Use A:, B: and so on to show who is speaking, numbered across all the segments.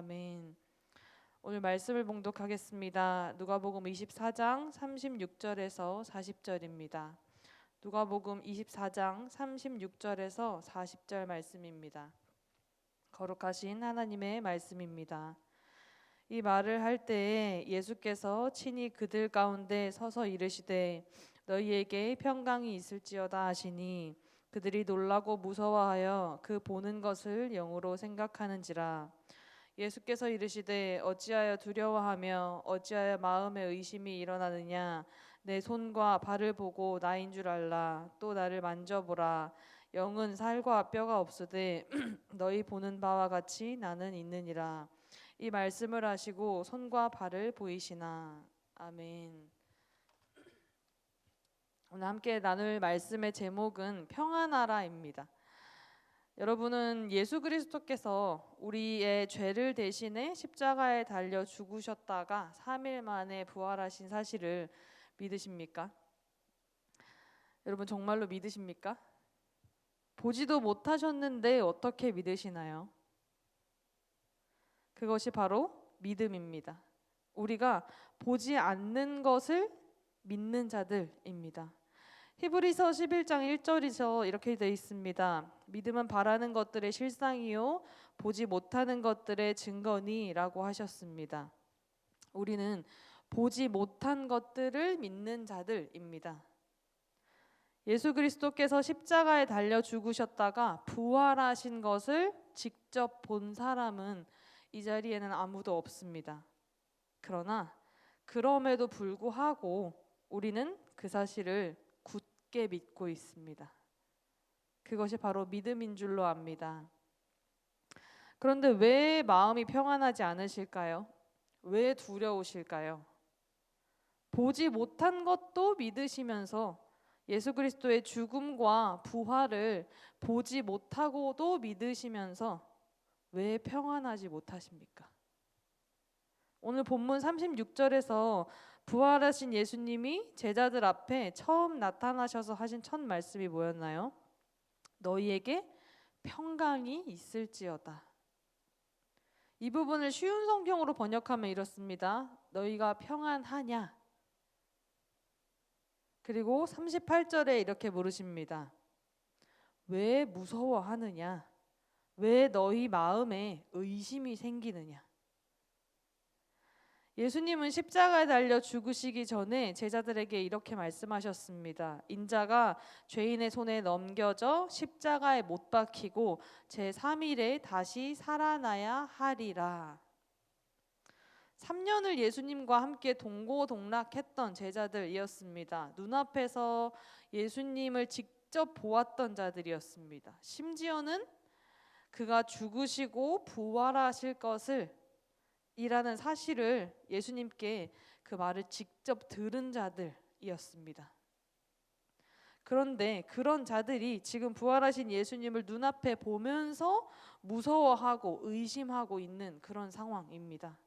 A: 아멘. 오늘 말씀을 봉독하겠습니다. 누가복음 24장 36절에서 40절입니다. 누가복음 24장 36절에서 40절 말씀입니다. 거룩하신 하나님의 말씀입니다. 이 말을 할 때에 예수께서 친히 그들 가운데 서서 이르시되 너희에게 평강이 있을지어다 하시니 그들이 놀라고 무서워하여 그 보는 것을 영으로 생각하는지라 예수께서 이르시되 어찌하여 두려워하며 어찌하여 마음에 의심이 일어나느냐? 내 손과 발을 보고 나인 줄 알라. 또 나를 만져보라. 영은 살과 뼈가 없으되 너희 보는 바와 같이 나는 있느니라. 이 말씀을 하시고 손과 발을 보이시나. 아멘. 오늘 함께 나눌 말씀의 제목은 평안하라입니다. 여러분은 예수 그리스도께서 우리의 죄를 대신해 십자가에 달려 죽으셨다가 3일 만에 부활하신 사실을 믿으십니까? 여러분 정말로 믿으십니까? 보지도 못하셨는데 어떻게 믿으시나요? 그것이 바로 믿음입니다. 우리가 보지 않는 것을 믿는 자들입니다. 히브리서 11장 1절에서 이렇게 되어 있습니다. 믿음은 바라는 것들의 실상이요 보지 못하는 것들의 증거니라고 하셨습니다. 우리는 보지 못한 것들을 믿는 자들입니다. 예수 그리스도께서 십자가에 달려 죽으셨다가 부활하신 것을 직접 본 사람은 이 자리에는 아무도 없습니다. 그러나 그럼에도 불구하고 우리는 그 사실을 굳게 믿고 있습니다. 그것이 바로 믿음인 줄로 압니다. 그런데 왜 마음이 평안하지 않으실까요? 왜 두려우실까요? 보지 못한 것도 믿으시면서 예수 그리스도의 죽음과 부활을 보지 못하고도 믿으시면서 왜 평안하지 못하십니까? 오늘 본문 36절에서 부활하신 예수님이 제자들 앞에 처음 나타나셔서 하신 첫 말씀이 뭐였나요? 너희에게 평강이 있을지어다. 이 부분을 쉬운 성경으로 번역하면 이렇습니다. 너희가 평안하냐? 그리고 38절에 이렇게 물으십니다. 왜 무서워하느냐? 왜 너희 마음에 의심이 생기느냐? 예수님은 십자가에 달려 죽으시기 전에 제자들에게 이렇게 말씀하셨습니다. 인자가 죄인의 손에 넘겨져 십자가에 못 박히고 제 3일에 다시 살아나야 하리라. 3년을 예수님과 함께 동고동락했던 제자들이었습니다. 눈앞에서 예수님을 직접 보았던 자들이었습니다. 심지어는 그가 죽으시고 부활하실 것을 이라는 사실을 예수님께 그 말을 직접 들은 자들이었습니다. 그런데 그런 자들이 지금 부활하신 예수님을 눈앞에 보면서 무서워하고 의심하고 있는 그런 상황입니다.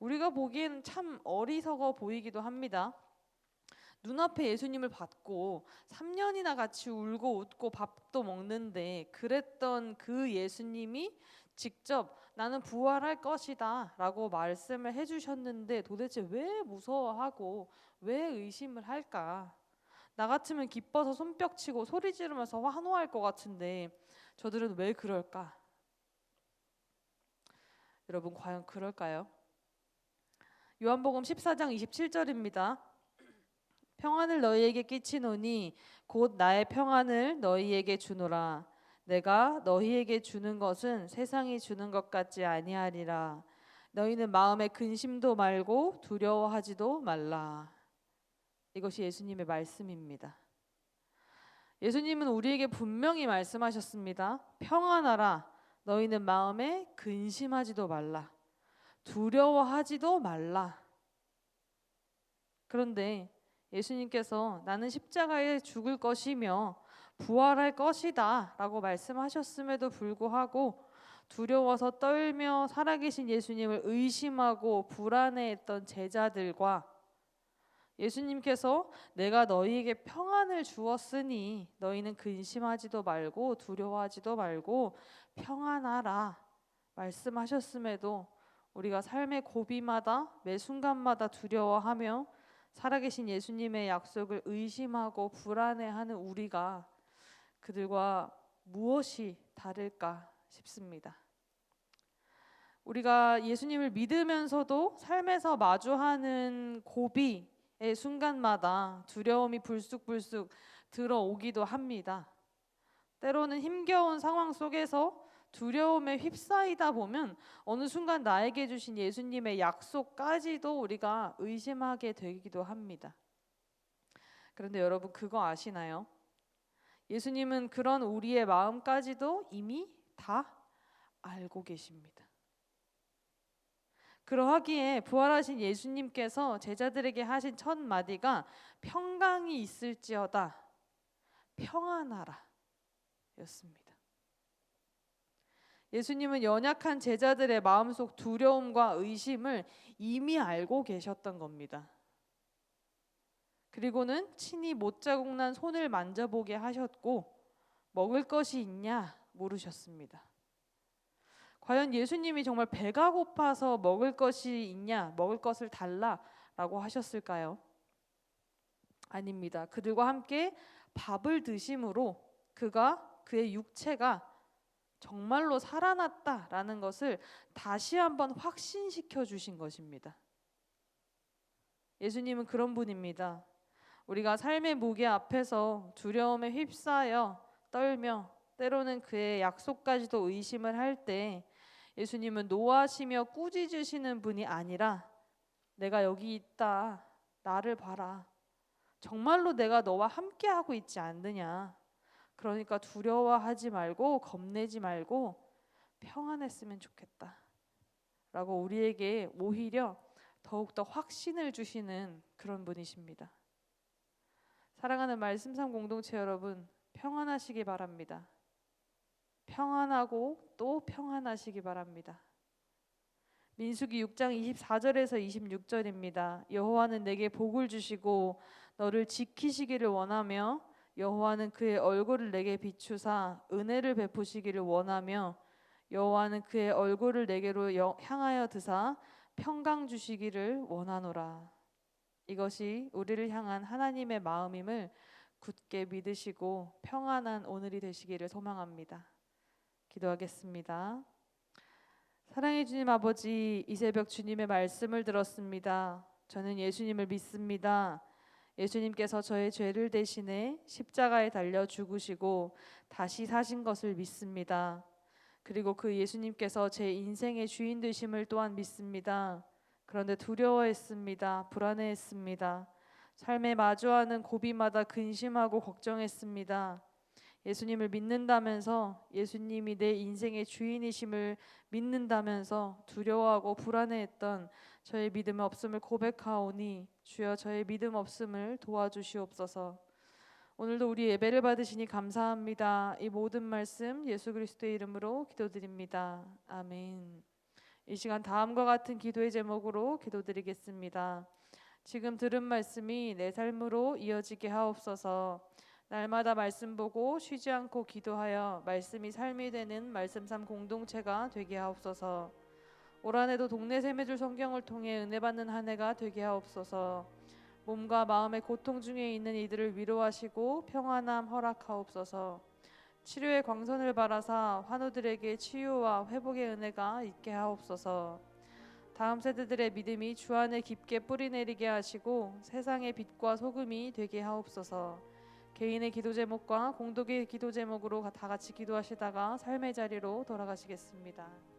A: 우리가 보기에는 참 어리석어 보이기도 합니다. 눈앞에 예수님을 받고 3년이나 같이 울고 웃고 밥도 먹는데 그랬던 그 예수님이 직접 나는 부활할 것이다 라고 말씀을 해주셨는데 도대체 왜 무서워하고 왜 의심을 할까? 나 같으면 기뻐서 손뼉치고 소리 지르면서 환호할 것 같은데 저들은 왜 그럴까? 여러분 과연 그럴까요? 요한복음 14장 27절입니다. 평안을 너희에게 끼치노니 곧 나의 평안을 너희에게 주노라. 내가 너희에게 주는 것은 세상이 주는 것 같지 아니하리라. 너희는 마음에 근심도 말고 두려워하지도 말라. 이것이 예수님의 말씀입니다. 예수님은 우리에게 분명히 말씀하셨습니다. 평안하라. 너희는 마음에 근심하지도 말라. 두려워하지도 말라. 그런데 예수님께서 나는 십자가에 죽을 것이며 부활할 것이다 라고 말씀하셨음에도 불구하고 두려워서 떨며 살아계신 예수님을 의심하고 불안해했던 제자들과 예수님께서 내가 너희에게 평안을 주었으니 너희는 근심하지도 말고 두려워하지도 말고 평안하라 말씀하셨음에도 우리가 삶의 고비마다 매 순간마다 두려워하며 살아계신 예수님의 약속을 의심하고 불안해하는 우리가 그들과 무엇이 다를까 싶습니다. 우리가 예수님을 믿으면서도 삶에서 마주하는 고비의 순간마다 두려움이 불쑥불쑥 들어오기도 합니다. 때로는 힘겨운 상황 속에서 두려움에 휩싸이다 보면 어느 순간 나에게 주신 예수님의 약속까지도 우리가 의심하게 되기도 합니다. 그런데 여러분 그거 아시나요? 예수님은 그런 우리의 마음까지도 이미 다 알고 계십니다. 그러하기에 부활하신 예수님께서 제자들에게 하신 첫 마디가 평강이 있을지어다 평안하라 였습니다. 예수님은 연약한 제자들의 마음속 두려움과 의심을 이미 알고 계셨던 겁니다. 그리고는 친히 못 자국 난 손을 만져보게 하셨고 먹을 것이 있냐 물으셨습니다. 과연 예수님이 정말 배가 고파서 먹을 것이 있냐, 먹을 것을 달라라고 하셨을까요? 아닙니다. 그들과 함께 밥을 드심으로 그가 그의 육체가 정말로 살아났다라는 것을 다시 한번 확신시켜 주신 것입니다. 예수님은 그런 분입니다. 우리가 삶의 무게 앞에서 두려움에 휩싸여 떨며 때로는 그의 약속까지도 의심을 할 때 예수님은 노하시며 꾸짖으시는 분이 아니라 내가 여기 있다. 나를 봐라. 정말로 내가 너와 함께 하고 있지 않느냐. 그러니까 두려워하지 말고 겁내지 말고 평안했으면 좋겠다. 라고 우리에게 오히려 더욱더 확신을 주시는 그런 분이십니다. 사랑하는 말씀상 공동체 여러분, 평안하시기 바랍니다. 평안하고 또 평안하시기 바랍니다. 민수기 6장 24절에서 26절입니다. 여호와는 내게 복을 주시고 너를 지키시기를 원하며 여호와는 그의 얼굴을 내게 비추사 은혜를 베푸시기를 원하며 여호와는 그의 얼굴을 내게로 향하여 드사 평강 주시기를 원하노라. 이것이 우리를 향한 하나님의 마음임을 굳게 믿으시고 평안한 오늘이 되시기를 소망합니다. 기도하겠습니다. 사랑해 주님 아버지 이 새벽 주님의 말씀을 들었습니다. 저는 예수님을 믿습니다. 예수님께서 저의 죄를 대신해 십자가에 달려 죽으시고 다시 사신 것을 믿습니다. 그리고 그 예수님께서 제 인생의 주인 되심을 또한 믿습니다. 그런데 두려워했습니다. 불안해했습니다. 삶에 마주하는 고비마다 근심하고 걱정했습니다. 예수님을 믿는다면서 예수님이 내 인생의 주인이심을 믿는다면서 두려워하고 불안해했던 저의 믿음 없음을 고백하오니 주여 저의 믿음 없음을 도와주시옵소서. 오늘도 우리 예배를 받으시니 감사합니다. 이 모든 말씀 예수 그리스도의 이름으로 기도드립니다. 아멘. 이 시간 다음과 같은 기도의 제목으로 기도드리겠습니다. 지금 들은 말씀이 내 삶으로 이어지게 하옵소서. 날마다 말씀 보고 쉬지 않고 기도하여 말씀이 삶이 되는 말씀 삶 공동체가 되게 하옵소서. 올 한해도 동네 세매줄 성경을 통해 은혜 받는 한 해가 되게 하옵소서. 몸과 마음의 고통 중에 있는 이들을 위로하시고 평안함 허락하옵소서. 치료의 광선을 바라사 환우들에게 치유와 회복의 은혜가 있게 하옵소서. 다음 세대들의 믿음이 주 안에 깊게 뿌리내리게 하시고 세상의 빛과 소금이 되게 하옵소서. 개인의 기도 제목과 공동의 기도 제목으로 다 같이 기도하시다가 삶의 자리로 돌아가시겠습니다.